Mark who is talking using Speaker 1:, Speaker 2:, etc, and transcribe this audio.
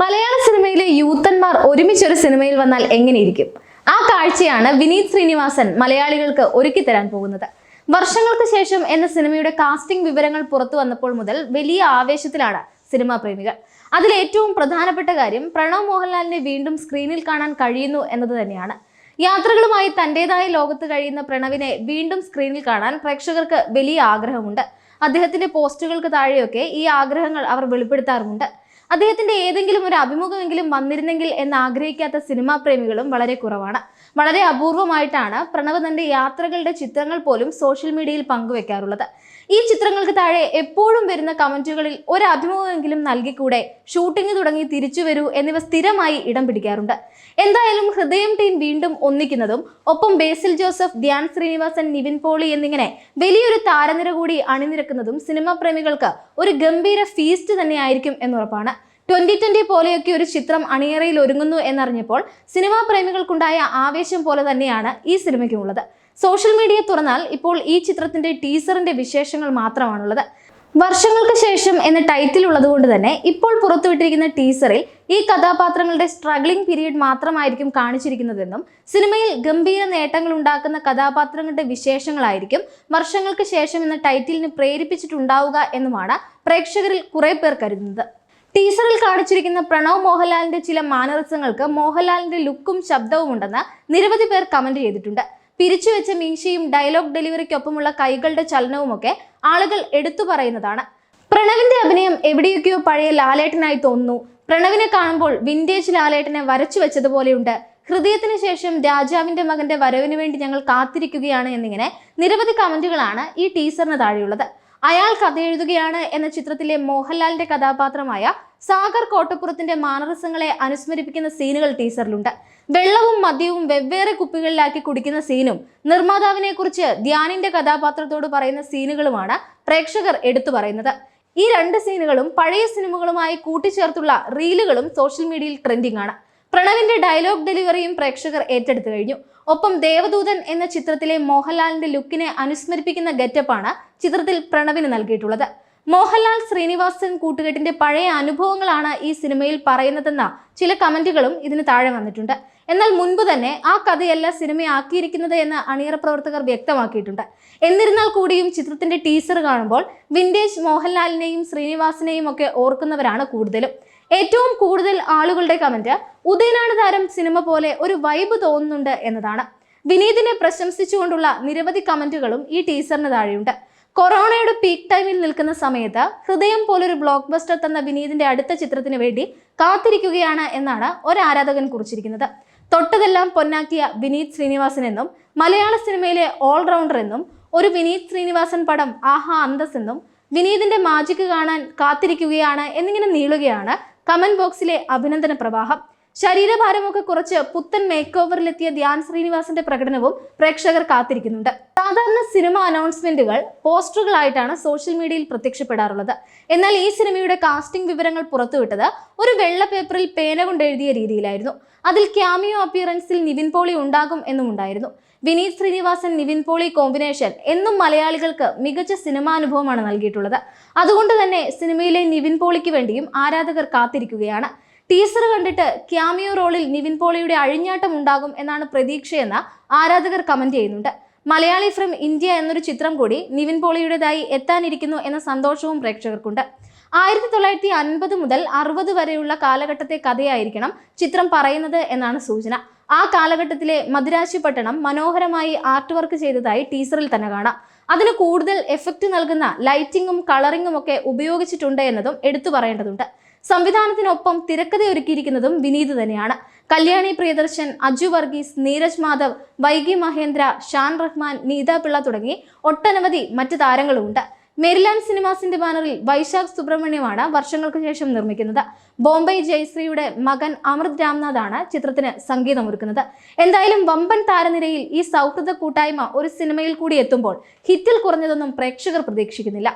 Speaker 1: മലയാള സിനിമയിലെ യൂത്തന്മാർ ഒരുമിച്ചൊരു സിനിമയിൽ വന്നാൽ എങ്ങനെയിരിക്കും? ആ കാഴ്ചയാണ് വിനീത് ശ്രീനിവാസൻ മലയാളികൾക്ക് ഒരുക്കി തരാൻ പോകുന്നത്. വർഷങ്ങൾക്ക് ശേഷം എന്ന സിനിമയുടെ കാസ്റ്റിംഗ് വിവരങ്ങൾ പുറത്തു വന്നപ്പോൾ മുതൽ വലിയ ആവേശത്തിലാണ് സിനിമാ പ്രേമികൾ. അതിലേറ്റവും പ്രധാനപ്പെട്ട കാര്യം പ്രണവ് മോഹൻലാലിനെ വീണ്ടും സ്ക്രീനിൽ കാണാൻ കഴിയുന്നു എന്നത് തന്നെയാണ്. യാത്രകളുമായി തന്റെതായ ലോകത്ത് കഴിയുന്ന പ്രണവിനെ വീണ്ടും സ്ക്രീനിൽ കാണാൻ പ്രേക്ഷകർക്ക് വലിയ ആഗ്രഹമുണ്ട്. അദ്ദേഹത്തിന്റെ പോസ്റ്റുകൾക്ക് താഴെയൊക്കെ ഈ ആഗ്രഹങ്ങൾ അവർ വെളിപ്പെടുത്താറുമുണ്ട്. അദ്ദേഹത്തിന്റെ ഏതെങ്കിലും ഒരു അഭിമുഖമെങ്കിലും വന്നിരുന്നെങ്കിൽ എന്ന് ആഗ്രഹിക്കാത്ത സിനിമാ പ്രേമികളും വളരെ കുറവാണ്. വളരെ അപൂർവമായിട്ടാണ് പ്രണവ് തന്റെ യാത്രകളുടെ ചിത്രങ്ങൾ പോലും സോഷ്യൽ മീഡിയയിൽ പങ്കുവെക്കാറുള്ളത്. ഈ ചിത്രങ്ങൾക്ക് താഴെ എപ്പോഴും വരുന്ന കമന്റുകളിൽ ഒരു അഭിമുഖമെങ്കിലും നൽകിക്കൂടെ? ഷൂട്ടിംഗ് തുടങ്ങി തിരിച്ചു വരൂ എന്നിവ സ്ഥിരമായി ഇടം പിടിക്കാറുണ്ട്. എന്തായാലും ഹൃദയം ടീം വീണ്ടും ഒന്നിക്കുന്നതും ഒപ്പം ബേസിൽ ജോസഫ് ധ്യാൻ ശ്രീനിവാസൻ നിവിൻ പോളി എന്നിങ്ങനെ വലിയൊരു താരനിര കൂടി അണിനിരക്കുന്നതും സിനിമാ പ്രേമികൾക്ക് ഒരു ഗംഭീര ഫീസ്റ്റ് തന്നെയായിരിക്കും എന്നുറപ്പാണ്. ട്വന്റി ട്വന്റി പോലെയൊക്കെ ഒരു ചിത്രം അണിയറയിൽ ഒരുങ്ങുന്നു എന്നറിഞ്ഞപ്പോൾ സിനിമാ പ്രേമികൾക്കുണ്ടായ ആവേശം പോലെ തന്നെയാണ് ഈ സിനിമയ്ക്കുമുള്ളത് സോഷ്യൽ മീഡിയ തുറന്നാൽ ഇപ്പോൾ ഈ ചിത്രത്തിന്റെ ടീസറിന്റെ വിശേഷങ്ങൾ മാത്രമാണുള്ളത്. വർഷങ്ങൾക്ക് ശേഷം എന്ന ടൈറ്റിൽ ഉള്ളതുകൊണ്ട് തന്നെ ഇപ്പോൾ പുറത്തുവിട്ടിരിക്കുന്ന ടീസറിൽ ഈ കഥാപാത്രങ്ങളുടെ സ്ട്രഗ്ലിംഗ് പീരീഡ് മാത്രമായിരിക്കും കാണിച്ചിരിക്കുന്നതെന്നും സിനിമയിൽ ഗംഭീര നേട്ടങ്ങൾ ഉണ്ടാക്കുന്ന കഥാപാത്രങ്ങളുടെ വിശേഷങ്ങളായിരിക്കും വർഷങ്ങൾക്ക് ശേഷം എന്ന ടൈറ്റിലിന് പ്രേരിപ്പിച്ചിട്ടുണ്ടാവുക എന്നുമാണ് പ്രേക്ഷകരിൽ കുറെ പേർ കരുതുന്നത്. ടീസറിൽ കാണിച്ചിരിക്കുന്ന പ്രണവ് മോഹൻലാലിന്റെ ചില മാനറിസങ്ങൾക്ക് മോഹൻലാലിന്റെ ലുക്കും ശബ്ദവും ഉണ്ടെന്ന് നിരവധി പേർ കമന്റ് ചെയ്തിട്ടുണ്ട്. പിരിച്ചുവെച്ച മീശയും ഡയലോഗ് ഡെലിവറിക്കൊപ്പമുള്ള കൈകളുടെ ചലനവുമൊക്കെ ആളുകൾ എടുത്തു പറയുന്നതാണ്. പ്രണവിന്റെ അഭിനയം എവിടെയൊക്കെയോ പഴയ ലാലേട്ടനായി തോന്നുന്നു. പ്രണവിനെ കാണുമ്പോൾ വിന്റേജ് ലാലേട്ടനെ വരച്ചു വെച്ചതുപോലെയുണ്ട്. ഹൃദയത്തിന് ശേഷം രാജാവിന്റെ മകന്റെ വരവിന് വേണ്ടി ഞങ്ങൾ കാത്തിരിക്കുകയാണ് എന്നിങ്ങനെ നിരവധി കമന്റുകളാണ് ഈ ടീസറിന് താഴെയുള്ളത്. അയാൾ കഥ എഴുതുകയാണ് എന്ന ചിത്രത്തിലെ മോഹൻലാലിന്റെ കഥാപാത്രമായ സാഗർ കോട്ടപ്പുറത്തിന്റെ മാനറസങ്ങളെ അനുസ്മരിപ്പിക്കുന്ന സീനുകൾ ടീസറിലുണ്ട്. വെള്ളവും മദ്യവും വെവ്വേറെ കുപ്പികളിലാക്കി കുടിക്കുന്ന സീനും നിർമ്മാതാവിനെ കുറിച്ച് ധ്യാനിന്റെ കഥാപാത്രത്തോട് പറയുന്ന സീനുകളുമാണ് പ്രേക്ഷകർ എടുത്തു പറയുന്നത്. ഈ രണ്ട് സീനുകളും പഴയ സിനിമകളുമായി കൂട്ടിച്ചേർത്തുള്ള റീലുകളും സോഷ്യൽ മീഡിയയിൽ ട്രെൻഡിംഗ് ആണ് പ്രണവിന്റെ ഡയലോഗ് ഡെലിവറിയും പ്രേക്ഷകർ ഏറ്റെടുത്തു കഴിഞ്ഞു. ഒപ്പം ദേവദൂതൻ എന്ന ചിത്രത്തിലെ മോഹൻലാലിന്റെ ലുക്കിനെ അനുസ്മരിപ്പിക്കുന്ന ഗെറ്റപ്പാണ് ചിത്രത്തിൽ പ്രണവിന് നൽകിയിട്ടുള്ളത്. മോഹൻലാൽ ശ്രീനിവാസൻ കൂട്ടുകെട്ടിന്റെ പഴയ അനുഭവങ്ങളാണ് ഈ സിനിമയിൽ പറയുന്നതെന്ന ചില കമന്റുകളും ഇതിന് താഴെ വന്നിട്ടുണ്ട്. എന്നാൽ മുൻപ് തന്നെ ആ കഥയല്ല സിനിമയാക്കിയിരിക്കുന്നത് എന്ന് അണിയറ പ്രവർത്തകർ വ്യക്തമാക്കിയിട്ടുണ്ട്. എന്നിരുന്നാൽ കൂടിയും ചിത്രത്തിന്റെ ടീസർ കാണുമ്പോൾ വിന്റേജ് മോഹൻലാലിനെയും ശ്രീനിവാസിനെയും ഒക്കെ ഓർക്കുന്നവരാണ് കൂടുതലും. ഏറ്റവും കൂടുതൽ ആളുകളുടെ കമന്റ് ഉദയനാട് താരം സിനിമ പോലെ ഒരു വൈബ് തോന്നുന്നുണ്ട് എന്നതാണ്. വിനീതിനെ പ്രശംസിച്ചുകൊണ്ടുള്ള നിരവധി കമന്റുകളും ഈ ടീസറിന് താഴെയുണ്ട്. കൊറോണയുടെ പീക്ക് ടൈമിൽ നിൽക്കുന്ന സമയത്ത് ഹൃദയം പോലൊരു ബ്ലോക്ക് ബസ്റ്റർ തന്ന വിനീതിന്റെ അടുത്ത ചിത്രത്തിന് വേണ്ടി കാത്തിരിക്കുകയാണ് എന്നാണ് ഒരു ആരാധകൻ കുറിച്ചിരിക്കുന്നത്. തൊട്ടതെല്ലാം പൊന്നാക്കിയ വിനീത് ശ്രീനിവാസൻ എന്നും മലയാള സിനിമയിലെ ഓൾറൗണ്ടർ എന്നും ഒരു വിനീത് ശ്രീനിവാസൻ പടം ആഹാ അന്തസ് എന്നും വിനീതിന്റെ മാജിക്ക് കാണാൻ കാത്തിരിക്കുകയാണ് എന്നിങ്ങനെ നീളുകയാണ് കമന്റ് ബോക്സിലെ അഭിനന്ദന പ്രവാഹം. ശരീരഭാരമൊക്കെ കുറച്ച് പുത്തൻ മേക്ക് ഓവറിലെത്തിയ ധ്യാൻ ശ്രീനിവാസന്റെ പ്രകടനവും പ്രേക്ഷകർ കാത്തിരിക്കുന്നുണ്ട്. സാധാരണ സിനിമ അനൗൺസ്മെന്റുകൾ പോസ്റ്ററുകളായിട്ടാണ് സോഷ്യൽ മീഡിയയിൽ പ്രത്യക്ഷപ്പെടാറുള്ളത്. എന്നാൽ ഈ സിനിമയുടെ കാസ്റ്റിംഗ് വിവരങ്ങൾ പുറത്തുവിട്ടത് ഒരു വെള്ള പേപ്പറിൽ പേന കൊണ്ട് എഴുതിയ രീതിയിലായിരുന്നു. അതിൽ ക്യാമിയോ അപ്പിയറൻസിൽ നിവിൻ പോളി ഉണ്ടാകും എന്നും ഉണ്ടായിരുന്നു വിനീത് ശ്രീനിവാസൻ നിവിൻ പോളി കോമ്പിനേഷൻ എന്നും മലയാളികൾക്ക് മികച്ച സിനിമാനുഭവമാണ് നൽകിയിട്ടുള്ളത്. അതുകൊണ്ട് തന്നെ സിനിമയിലെ നിവിൻ പോളിക്ക് വേണ്ടിയും ആരാധകർ കാത്തിരിക്കുകയാണ്. ടീസർ കണ്ടിട്ട് ക്യാമിയോ റോളിൽ നിവിൻ പോളിയുടെ അഴിഞ്ഞാട്ടം ഉണ്ടാകും എന്നാണ് പ്രതീക്ഷയെന്ന് ആരാധകർ കമന്റ് ചെയ്യുന്നുണ്ട്. മലയാളി ഫ്രം ഇന്ത്യ എന്നൊരു ചിത്രം കൂടി നിവിൻ പോളിയുടേതായി എത്താനിരിക്കുന്നു എന്ന സന്തോഷവും പ്രേക്ഷകർക്കുണ്ട്. ആയിരത്തി തൊള്ളായിരത്തി അൻപത് മുതൽ അറുപത് വരെയുള്ള കാലഘട്ടത്തെ കഥയായിരിക്കണം ചിത്രം പറയുന്നത് എന്നാണ് സൂചന. ആ കാലഘട്ടത്തിലെ മദിരാശി പട്ടണം മനോഹരമായി ആർട്ട് വർക്ക് ചെയ്തതായി ടീസറിൽ തന്നെ കാണാം. അതിന് കൂടുതൽ എഫക്റ്റ് നൽകുന്ന ലൈറ്റിങ്ങും കളറിങ്ങും ഒക്കെ ഉപയോഗിച്ചിട്ടുണ്ട് എന്നതും എടുത്തു പറയേണ്ടതുണ്ട്. സംവിധാനത്തിനൊപ്പം തിരക്കഥയൊരുക്കിയിരിക്കുന്നതും വിനീത് തന്നെയാണ്. കല്യാണി പ്രിയദർശൻ അജു വർഗീസ് നീരജ് മാധവ് വൈകി മഹേന്ദ്ര ഷാൻ റഹ്മാൻ നീത പിള്ള തുടങ്ങി ഒട്ടനവധി മറ്റ് താരങ്ങളുമുണ്ട്. മെരിലാൻഡ് സിനിമാസിന്റെ ബാനറിൽ വൈശാഖ് സുബ്രഹ്മണ്യമാണ് വർഷങ്ങൾക്ക് ശേഷം നിർമ്മിക്കുന്നത്. ബോംബെ ജയശ്രീയുടെ മകൻ അമൃത് രാംനാഥാണ് ചിത്രത്തിന് സംഗീതമൊരുക്കുന്നത്. എന്തായാലും വമ്പൻ താരനിരയിൽ ഈ സൗഹൃദ കൂട്ടായ്മ ഒരു സിനിമയിൽ കൂടി എത്തുമ്പോൾ ഹിറ്റിൽ കുറഞ്ഞതൊന്നും പ്രേക്ഷകർ പ്രതീക്ഷിക്കുന്നില്ല.